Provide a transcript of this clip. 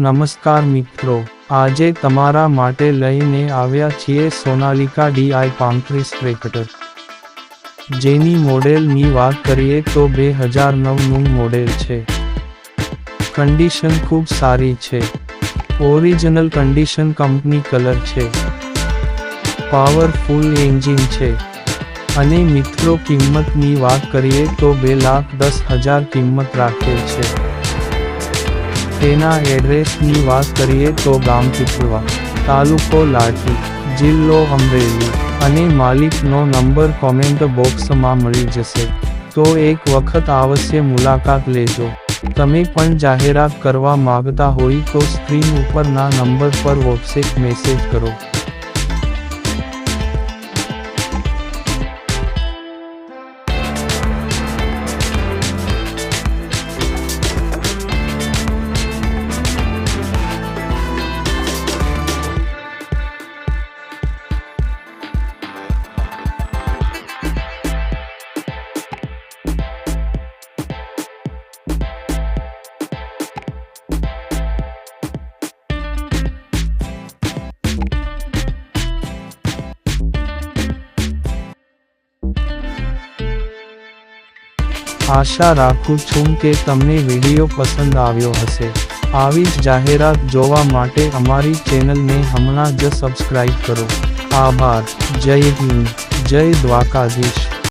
નમસ્કાર મિત્રો. આજે તમારા માટે લઈને આવ્યા છીએ સોનાલિકા ડીઆઈ પાંત્રીસ ટ્રેક્ટર જેની મોડેલની વાત કરીએ તો બે હજાર નવનું મોડેલ છે. કન્ડિશન ખૂબ સારી છે. ઓરિજિનલ કન્ડિશન કંપની કલર છે. પાવરફુલ એન્જિન છે. અને મિત્રો, કિંમતની વાત કરીએ તો બે લાખ દસ હજાર કિંમત રાખેલ છે. તેના એડ્રેસની વાત કરીએ તો ગામ પીપળવા તાલુકો લાઠી જિલ્લો અમરેલી અને માલિકનો નંબર કોમેન્ટ બોક્સમાં મળી જશે. તો એક વખત અવશ્ય મુલાકાત લેજો. તમે પણ જાહેરાત કરવા માંગતા હોય તો સ્ક્રીન ઉપરના નંબર પર વોટ્સએપ મેસેજ કરો. આશા રાખું છું કે તમને વીડિયો પસંદ આવ્યો હશે. આવી જ જાહેરાત જોવા માટે અમારી ચેનલને હમણાં જ સબસ્ક્રાઇબ કરો. આભાર. જય હિન્દ. જય દ્વારકાધીશ.